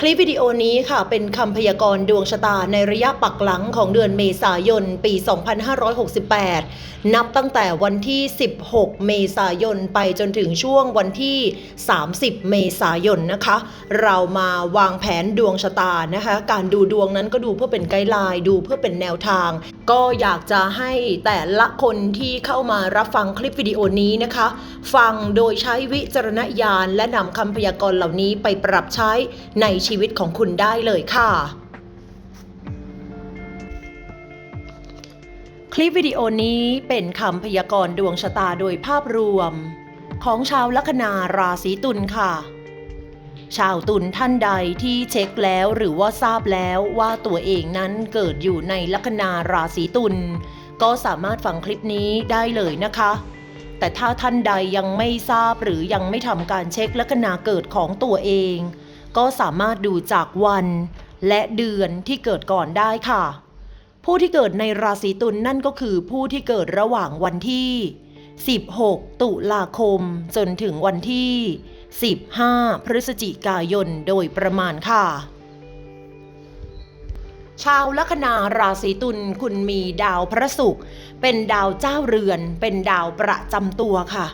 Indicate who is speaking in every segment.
Speaker 1: คลิปวิดีโอนี้ค่ะเป็นคำพยากรณ์ดวงชะตาในระยะปักหลังของเดือนเมษายน ปี 2568 นับตั้งแต่วันที่ 16 เมษายนไปจนถึงช่วงวันที่ 30 เมษายนนะคะ เรามาวางแผนดวงชะตานะคะ การดูดวงนั้นก็ดูเพื่อเป็นไกด์ไลน์ดูเพื่อเป็นแนวทาง ก็อยากจะให้แต่ละคนที่เข้ามารับฟังคลิปวิดีโอนี้นะคะ ฟังโดยใช้วิจารณญาณและนำคำพยากรณ์เหล่านี้ไปปรับใช้ในชีวิตของคุณได้เลยค่ะ คลิปวิดีโอนี้เป็นคำพยากรณ์ดวงชะตาโดยภาพรวม ของชาวลัคนาราศีตุลค่ะ ชาวตุลท่านใดที่เช็คแล้วหรือว่าทราบแล้วว่าตัวเองนั้นเกิดอยู่ในลัคนาราศีตุลก็สามารถฟังคลิปนี้ได้เลยนะคะ แต่ถ้าท่านใดยังไม่ทราบหรือยังไม่ทำการเช็คลัคนาเกิดของตัวเอง ก็สามารถดูจากวัน และเดือนที่เกิดก่อนได้ค่ะ ผู้ที่เกิดในราศีตุลนั่นก็คือผู้ที่เกิดระหว่างวันที่ 16 ตุลาคม จนถึงวันที่ 15 พฤศจิกายนโดยประมาณค่ะ ชาวลัคนาราศีตุลคุณมีดาวพระศุกร์เป็นดาวเจ้าเรือน เป็นดาวประจำตัวค่ะ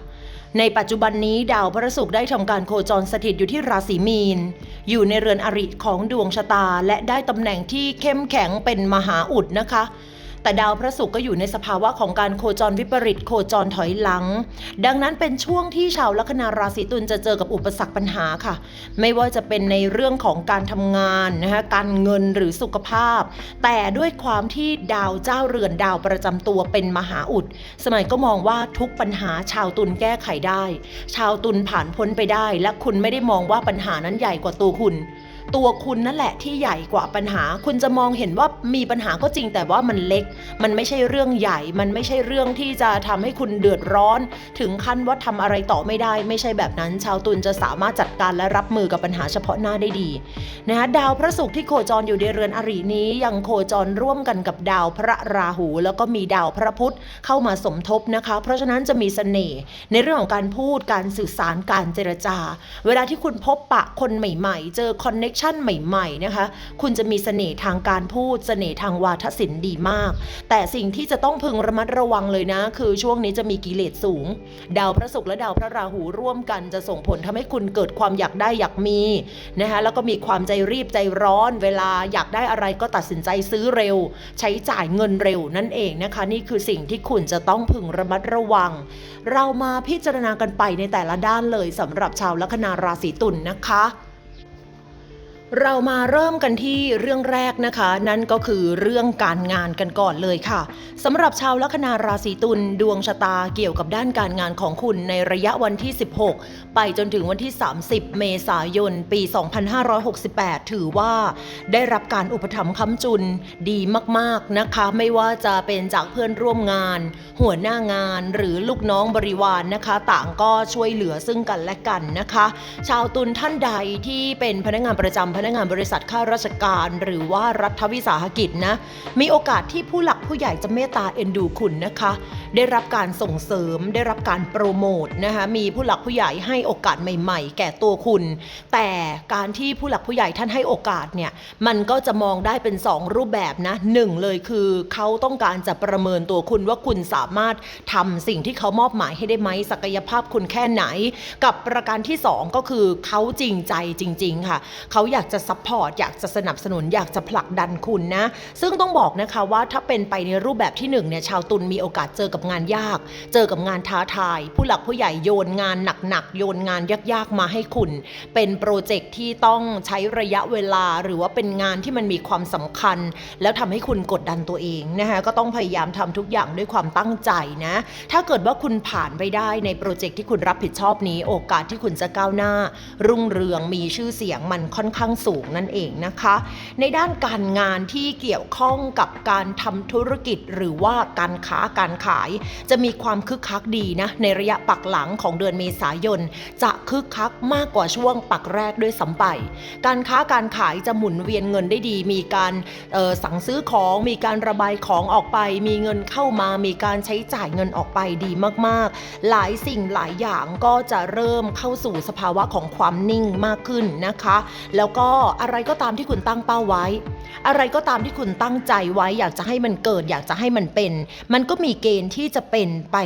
Speaker 1: ในปัจจุบันนี้ดาวพระศุกร์ได้ทำการโคจรสถิตอยู่ที่ราศีมีน อยู่ในเรือนอริของดวงชะตาและได้ตำแหน่งที่เข้มแข็งเป็นมหาอุดนะคะ แต่ดาวพระศุกร์ก็อยู่ในสภาวะของการโคจรวิปริตโคจรถอยหลัง ดังนั้นเป็นช่วงที่ชาวลัคนาราศีตุลจะเจอกับอุปสรรคปัญหาค่ะ ไม่ว่าจะเป็นในเรื่องของการทำงานนะคะการเงินหรือสุขภาพ แต่ด้วยความที่ดาวเจ้าเรือนดาวประจำตัวเป็นมหาอุด สมัยก็มองว่าทุกปัญหาชาวตุลแก้ไขได้ ชาวตุลผ่านพ้นไปได้ และคุณไม่ได้มองว่าปัญหานั้นใหญ่กว่าตัวคุณ ตัวคุณนั่นแหละที่ใหญ่กว่าปัญหา คุณจะมองเห็นว่ามีปัญหาก็จริงแต่ว่ามันเล็ก มันไม่ใช่เรื่องใหญ่ มันไม่ใช่เรื่องที่จะทำให้คุณเดือดร้อน ถึงขั้นว่าทำอะไรต่อไม่ได้ ไม่ใช่แบบนั้น ชาวตุลจะสามารถจัดการและรับมือกับปัญหาเฉพาะหน้าได้ดีนะคะดาวพระศุกร์ที่โคจรอยู่ในเรือนอรินี้ ยังโคจรร่วมกันกับดาวพระราหู แล้วก็มีดาวพระพุธเข้ามาสมทบนะคะ เพราะฉะนั้นจะมีเสน่ห์ในเรื่องของการพูดการสื่อสารการเจรจา เวลาที่คุณพบปะคนใหม่ ๆ เจอคอนเน็ชันใหม่ๆนะคะ คุณจะมีเสน่ห์ทางการพูด เสน่ห์ทางวาทศิลป์ดีมาก แต่สิ่งที่จะต้องพึงระมัดระวังเลยนะ คือช่วงนี้จะมีกิเลสสูง ดาวพระศุกร์และดาวพระราหูร่วมกันจะส่งผลทำให้คุณเกิดความอยากได้อยากมีนะคะแล้วก็มีความใจรีบใจร้อน เวลาอยากได้อะไรก็ตัดสินใจซื้อเร็ว ใช้จ่ายเงินเร็วนั่นเองนะคะ นี่คือสิ่งที่คุณจะต้องพึงระมัดระวัง เรามาพิจารณากันไปในแต่ละด้านเลยสำหรับชาวลัคนาราศีตุลนนะคะ เรามาเริ่มกันที่เรื่องแรกนะคะ นั่นก็คือเรื่องการงานกันก่อนเลยค่ะสำหรับชาวลัคนาราศีตุลดวงชะตาเกี่ยวกับด้านการงานของคุณในระยะวันที่ 16 ไปจนถึงวันที่ 30 เมษายน ปี 2568 ถือว่า ได้รับการอุปถัมภ์ค้ำจุนดีมากๆนะคะ ไม่ว่าจะเป็นจากเพื่อนร่วมงาน หัวหน้างานหรือลูกน้องบริวารนนะคะ ต่างก็ช่วยเหลือซึ่งกันและกันนะคะ ชาวตุลท่านใดที่เป็นพนักงานประจำพนักงานบริษัทข้าราชการ หรือว่ารัฐวิสาหกิจนะ มีโอกาสที่ผู้หลักผู้ใหญ่จะเมตตาเอ็นดูคุณนะคะ ได้รับการส่งเสริม ได้รับการโปรโมทนะคะมีผู้หลักผู้ใหญ่ให้โอกาสใหม่ ๆ แก่ตัวคุณ แต่การที่ผู้หลักผู้ใหญ่ท่านให้โอกาสเนี่ยมันก็จะมองได้เป็น 2 รูปแบบนะหนึ่งเลยคือเขาต้องการจะประเมินตัวคุณว่าคุณสามารถทำสิ่งที่เขามอบหมายให้ได้ไหมศักยภาพคุณแค่ไหน กับประการที่ 2 ก็คือเขาจริงใจจริง ๆ ค่ะเขาอยากจะซัพพอร์ตอยากจะสนับสนุนอยากจะผลักดันคุณนะซึ่งต้องบอกนะคะว่าถ้าเป็นไปในรูปแบบที่1เนี่ยชาวตุลมีโอกาสเจอกับงานยาก เจอกับงานท้าทาย ผู้หลักผู้ใหญ่โยนงานหนักๆ โยนงานยากๆ มาให้คุณ เป็นโปรเจกต์ที่ต้องใช้ระยะเวลาหรือว่าเป็นงานที่มันมีความสำคัญ แล้วทำให้คุณกดดันตัวเองนะคะก็ต้องพยายามทำทุกอย่างด้วยความตั้งใจนะ ถ้าเกิดว่าคุณผ่านไปได้ในโปรเจกต์ที่คุณรับผิดชอบนี้ โอกาสที่คุณจะก้าวหน้า รุ่งเรืองมีชื่อเสียงมันค่อนข้างสูงนั่นเองนะคะ ในด้านการงานที่เกี่ยวข้องกับการทำธุรกิจหรือว่าการค้าการขายจะมีความคึกคักดีนะในระยะปักหลังของเดือนเมษายน จะคึกคักมากกว่าช่วงปักแรกด้วยซ้ำไป การค้าการขายจะหมุนเวียนเงินได้ดี มีการออสั่งซื้อของมีการระบายของออกไป มีเงินเข้ามามีการใช้จ่ายเงินออกไปดีมากๆ หลายสิ่งหลายอย่างก็จะเริ่มเข้าสู่สภาวะของความนิ่งมากขึ้นนะคะ แล้วก็อะไรก็ตามที่คุณตั้งเป้าไว้ อะไรก็ตามที่คุณตั้งใจไว้ อยากจะให้มันเกิด อยากจะให้มันเป็น มันก็มีเกณฑ์ที่ที่จะเป็นไป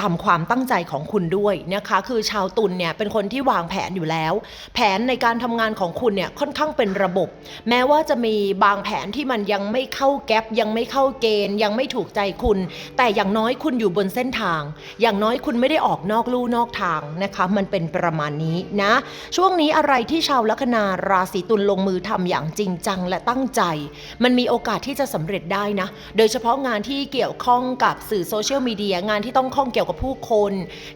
Speaker 1: ตามความตั้งใจของคุณด้วยนะคะ คือชาวตุลเนี่ยเป็นคนที่วางแผนอยู่แล้ว แผนในการทำงานของคุณเนี่ยค่อนข้างเป็นระบบ แม้ว่าจะมีบางแผนที่มันยังไม่เข้าแก๊ปยังไม่เข้าเกณฑ์ ยังไม่ถูกใจคุณ แต่อย่างน้อยคุณอยู่บนเส้นทาง อย่างน้อยคุณไม่ได้ออกนอกลู่นอกทางนะคะ มันเป็นประมาณนี้นะ ช่วงนี้อะไรที่ชาวลัคนาราศีตุลลงมือทำอย่างจริงจังและตั้งใจ มันมีโอกาสที่จะสำเร็จได้นะ โดยเฉพาะงานที่เกี่ยวข้องกับสื่อโซเชียลมีเดียงานที่ต้องข้องเกี่ยวกับผู้คน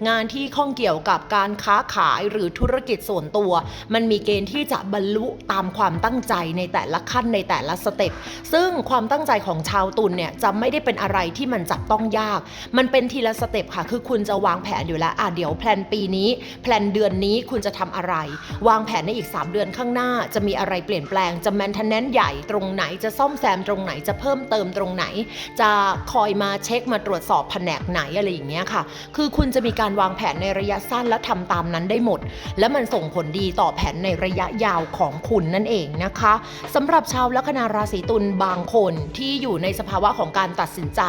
Speaker 1: งานที่ข้องเกี่ยวกับการค้าขายหรือธุรกิจส่วนตัว มันมีเกณฑ์ที่จะบรรลุตามความตั้งใจในแต่ละขั้นในแต่ละสเต็ปซึ่งความตั้งใจของชาวตุลเนี่ยจะไม่ได้เป็นอะไรที่มันจับต้องยาก มันเป็นทีละสเต็ปค่ะ คือคุณจะวางแผนอยู่แล้วอะเดี๋ยวแพลนปีนี้ แพลนเดือนนี้คุณจะทำอะไร วางแผนในอีก 3 เดือนข้างหน้า จะมีอะไรเปลี่ยนแปลงจะแมนเทนแนนใหญ่ตรงไหนจะซ่อมแซมตรงไหนจะเพิ่มเติมตรงไหน จะคอยมาเช็คมาตรวจสอบแผนกไหนอะไรอย่างเงี้ยค่ะ คือคุณจะมีการวางแผนในระยะสั้นและทำตามนั้นได้หมด และมันส่งผลดีต่อแผนในระยะยาวของคุณนั่นเองนะคะสำหรับชาวลัคนาราศีตุลบางคนที่อยู่ในสภาวะของการตัดสินใจ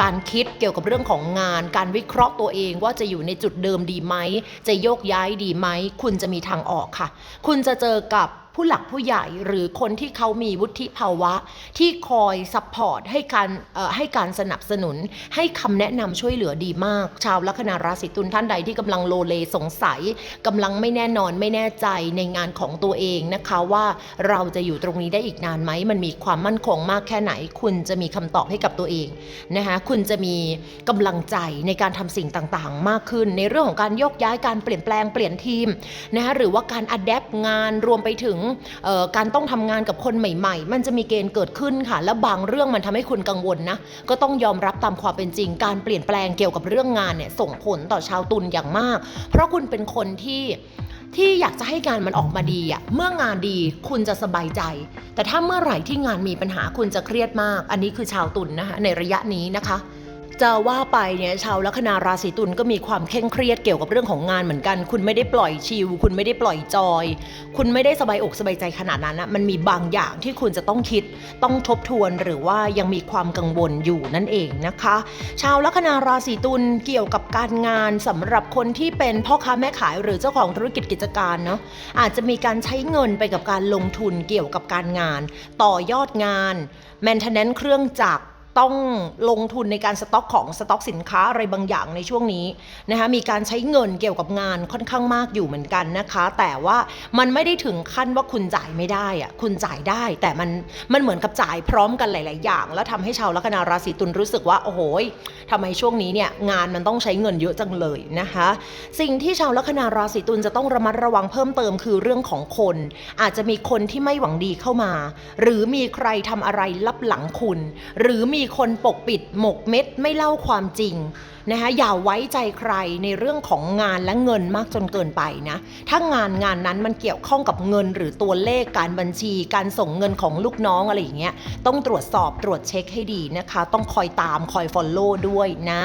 Speaker 1: การคิดเกี่ยวกับเรื่องของงาน การวิเคราะห์ตัวเองว่าจะอยู่ในจุดเดิมดีไหม จะโยกย้ายดีไหม คุณจะมีทางออกค่ะ คุณจะเจอกับ ผู้หลักผู้ใหญ่หรือคนที่เขามีวุฒิภาวะ ที่คอยซัพพอร์ตให้การให้การสนับสนุน ให้คำแนะนำช่วยเหลือดีมาก ชาวลัคนาราศีตุลท่านใดที่กำลังโลเลสงสัยกำลังไม่แน่นอนไม่แน่ใจในงานของตัวเองนะคะว่าเราจะอยู่ตรงนี้ได้อีกนานไหมมันมีความมั่นคงมากแค่ไหน คุณจะมีคำตอบให้กับตัวเองนะคะคุณจะมีกำลังใจในการทำสิ่งต่างๆ มากขึ้น ในเรื่องของการโยกย้ายการเปลี่ยนแปลงเปลี่ยนทีมนะคะหรือว่าการอัดแอปงานรวมไปถึงออการต้องทำงานกับคนใหม่ ๆ มันจะมีเกณฑ์เกิดขึ้นค่ะ และบางเรื่องมันทำให้คุณกังวลนะ ก็ต้องยอมรับตามความเป็นจริง การเปลี่ยนแปลงเกี่ยวกับเรื่องงานเนี่ยส่งผลต่อชาวตุลอย่างมาก เพราะคุณเป็นคนที่ที่อยากจะให้งานมันออกมาดีอะเมื่องานดีคุณจะสบายใจ แต่ถ้าเมื่อไหร่ที่งานมีปัญหาคุณจะเครียดมาก อันนี้คือชาวตุลนะคะในระยะนี้นะคะ จะว่าไปเนี่ยชาวลัคนาราศีตุลก็มีความเคร่งเครียดเกี่ยวกับเรื่องของงานเหมือนกัน คุณไม่ได้ปล่อยชิลคุณไม่ได้ปล่อยจอย คุณไม่ได้สบายอกสบายใจขนาดนั้นนะมันมีบางอย่างที่คุณจะต้องคิด ต้องทบทวนหรือว่ายังมีความกังวลอยู่นั่นเองนะคะ ชาวลัคนาราศีตุลเกี่ยวกับการงานสำหรับคนที่เป็นพ่อค้าแม่ขายหรือเจ้าของธุรกิจกิจการเนาะอาจจะมีการใช้เงินไปกับการลงทุนเกี่ยวกับการงาน ต่อยอดงาน maintenance เครื่องจักร ต้องลงทุนในการสต็อกของสต็อกสินค้าอะไรบางอย่างในช่วงนี้นะคะมีการใช้เงินเกี่ยวกับงานค่อนข้างมากอยู่เหมือนกันนะคะ แต่ว่ามันไม่ได้ถึงขั้นว่าคุณจ่ายไม่ได้อะคุณจ่ายได้ แต่มันมันเหมือนกับจ่ายพร้อมกันหลาย ๆ อย่าง แล้วทำให้ชาวลัคนาราศีตุลรู้สึกว่าโอ้โหยทำไมช่วงนี้เนี่ยงานมันต้องใช้เงินเยอะจังเลยนะคะ สิ่งที่ชาวลัคนาราศีตุลจะต้องระมัดระวังเพิ่มเติมคือเรื่องของคน อาจจะมีคนที่ไม่หวังดีเข้ามา หรือมีใครทำอะไรลับหลังคุณ หรือมีคนปกปิดหมกเม็ดไม่เล่าความจริง นะคะอย่าไว้ใจใครในเรื่องของงานและเงินมากจนเกินไปนะถ้างานงานนั้นมันเกี่ยวข้องกับเงินหรือตัวเลขการบัญชี การส่งเงินของลูกน้องอะไรอย่างเงี้ยต้องตรวจสอบตรวจเช็คให้ดีนะคะ ต้องคอยตามคอย Follow ด้วยนะ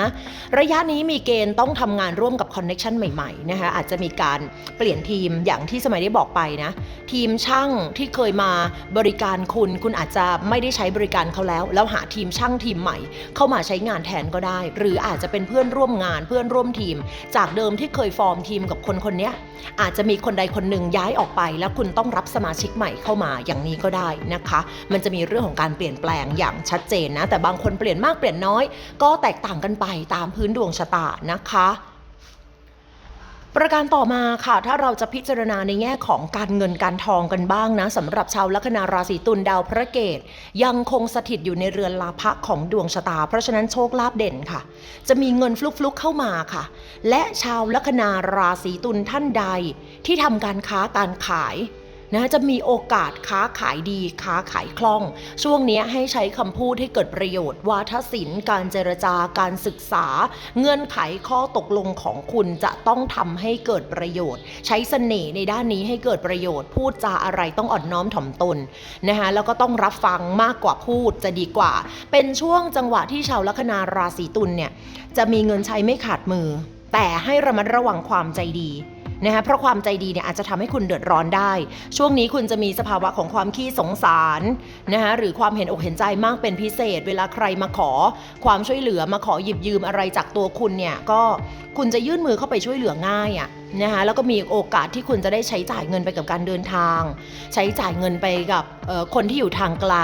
Speaker 1: ระยะนี้มีเกณฑ์ต้องทำงานร่วมกับคอนเน็ชันใหม่ๆนะคะอาจจะมีการเปลี่ยนทีมอย่างที่สมัยได้บอกไปนะทีมช่างที่เคยมาบริการคุณ คุณอาจจะไม่ได้ใช้บริการเขาแล้ว แล้วหาทีมช่างทีมใหม่ เข้ามาใช้งานแทนก็ได้ หรืออาจจะเป็นเพื่อนร่วมงาน เพื่อนร่วมทีม จากเดิมที่เคยฟอร์มทีมกับคนคนนี้อาจจะมีคนใดคนหนึ่งย้ายออกไป แล้วคุณต้องรับสมาชิกใหม่เข้ามาอย่างนี้ก็ได้นะคะ มันจะมีเรื่องของการเปลี่ยนแปลงอย่างชัดเจนนะแต่บางคนเปลี่ยนมากเปลี่ยนน้อย ก็แตกต่างกันไปตามพื้นดวงชะตานะคะ ประการต่อมาค่ะ ถ้าเราจะพิจารณาในแง่ของการเงินการทองกันบ้างนะสำหรับชาวลัคนาราศีตุลดาวพระเกตยังคงสถิตอยู่ในเรือนลาภะของดวงชะตา เพราะฉะนั้นโชคลาภเด่นค่ะ จะมีเงินฟลุกๆเข้ามาค่ะ และชาวลัคนาราศีตุลท่านใดที่ทำการค้าการขาย นะจะมีโอกาสค้าขายดีค้าขายคล่อง ช่วงนี้ให้ใช้คำพูดให้เกิดประโยชน์ วาทศิลป์การเจรจาการศึกษา เงื่อนไขข้อตกลงของคุณจะต้องทำให้เกิดประโยชน์ ใช้เสน่ห์ในด้านนี้ให้เกิดประโยชน์ พูดจาอะไรต้องอ่อนน้อมถ่อมตนนะคะแล้วก็ต้องรับฟังมากกว่าพูดจะดีกว่า เป็นช่วงจังหวะที่ชาวลัคนาราศีตุลเนี่ยจะมีเงินใช้ไม่ขาดมือ แต่ให้ระมัดระวังความใจดี นะคะเพราะความใจดีเนี่ยอาจจะทำให้คุณเดือดร้อนได้ ช่วงนี้คุณจะมีสภาวะของความขี้สงสารนะคะหรือความเห็นอกเห็นใจมากเป็นพิเศษ เวลาใครมาขอ ความช่วยเหลือมาขอหยิบยืมอะไรจากตัวคุณเนี่ยก็คุณจะยื่นมือเข้าไปช่วยเหลือง่ายอะ่ะ นะคะแล้วก็มีโอกาสที่คุณจะได้ใช้จ่ายเงินไปกับการเดินทาง ใช้จ่ายเงินไปกับคนที่อยู่ทางไกล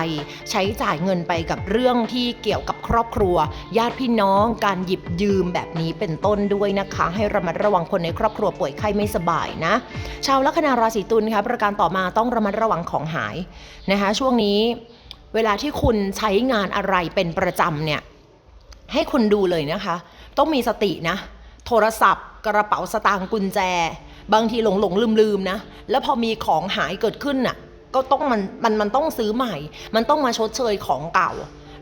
Speaker 1: ใช้จ่ายเงินไปกับเรื่องที่เกี่ยวกับครอบครัว ญาติพี่น้องการหยิบยืมแบบนี้เป็นต้นด้วยนะคะ ให้ระมัดระวังคนในครอบครัวป่วยไข้ไม่สบายนะ ชาวลัคนาราศีตุลคะประการต่อมาต้องระมัดระวังของหายนะคะช่วงนี้เวลาที่คุณใช้งานอะไรเป็นประจำเนี่ยให้คุณดูเลยนะคะ ต้องมีสตินะ โทรศัพท์ กระเป๋าสตางค์กุญแจ บางทีหลงหลงลืมลืมๆนะ แล้วพอมีของหายเกิดขึ้นน่ะ ก็ต้องมันมันมันต้องซื้อใหม่ มันต้องมาชดเชยของเก่า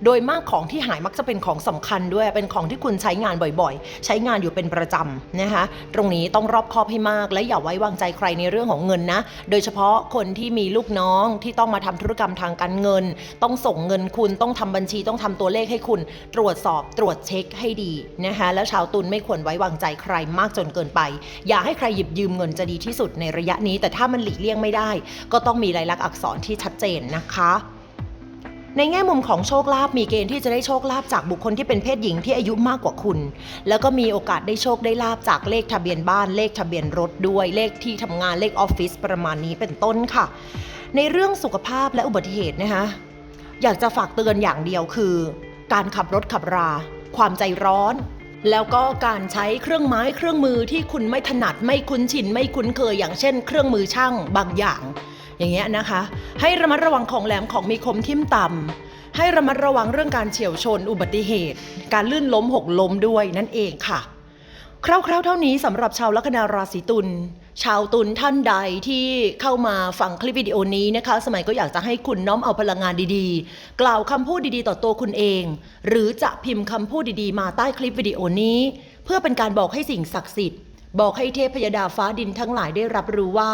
Speaker 1: โดยมากของที่หายมักจะเป็นของสำคัญด้วย เป็นของที่คุณใช้งานบ่อยๆ ใช้งานอยู่เป็นประจำนะคะ ตรงนี้ต้องรอบคอบให้มาก และอย่าไว้วางใจใครในเรื่องของเงินนะ โดยเฉพาะคนที่มีลูกน้องที่ต้องมาทำธุรกรรมทางการเงิน ต้องส่งเงินคุณ ต้องทำบัญชี ต้องทำตัวเลขให้คุณ ตรวจสอบ ตรวจเช็คให้ดีนะคะ แล้วชาวตุลไม่ควรไว้วางใจใครมากจนเกินไป อย่าให้ใครหยิบยืมเงินจะดีที่สุดในระยะนี้ แต่ถ้ามันหลีกเลี่ยงไม่ได้ ก็ต้องมีลายลักษณ์อักษรที่ชัดเจนนะคะ ในแง่มุมของโชคลาภมีเกณฑ์ที่จะได้โชคลาภจากบุคคลที่เป็นเพศหญิงที่อายุมากกว่าคุณ แล้วก็มีโอกาสได้โชคได้ลาภจากเลขทะเบียนบ้านเลขทะเบียนรถด้วยเลขที่ทำงานเลขออฟฟิศประมาณนี้เป็นต้นค่ะ ในเรื่องสุขภาพและอุบัติเหตุนะคะอยากจะฝากเตือนอย่างเดียวคือ การขับรถขับรา ความใจร้อนแล้วก็การใช้เครื่องไม้เครื่องมือที่คุณไม่ถนัดไม่คุ้นชินไม่คุ้นเคยอย่างเช่น เครื่องมือช่างบางอย่าง อย่างเงี้ยนะคะ ให้ระมัดระวังของแหลมของมีคมทิ่มต่ำให้ระมัดระวังเรื่องการเฉียวชน อุบัติเหตุ การลื่นล้มหกล้มด้วยนั่นเองค่ะ คร่าวๆเท่านี้สำหรับชาวลัคนาราศีตุลชาวตุลท่านใดที่เข้ามาฟังคลิปวิดีโอนี้นะคะ สมัยก็อยากจะให้คุณน้อมเอาพลังงานดีๆ กล่าวคำพูดดีๆ ต่อตัวคุณเอง หรือจะพิมพ์คำพูดดีๆ มาใต้คลิปวิดีโอนี้ เพื่อเป็นการบอกให้สิ่งศักดิ์สิทธิ์ บอกให้เทพยดาฟ้าดินทั้งหลายได้รับรู้ว่า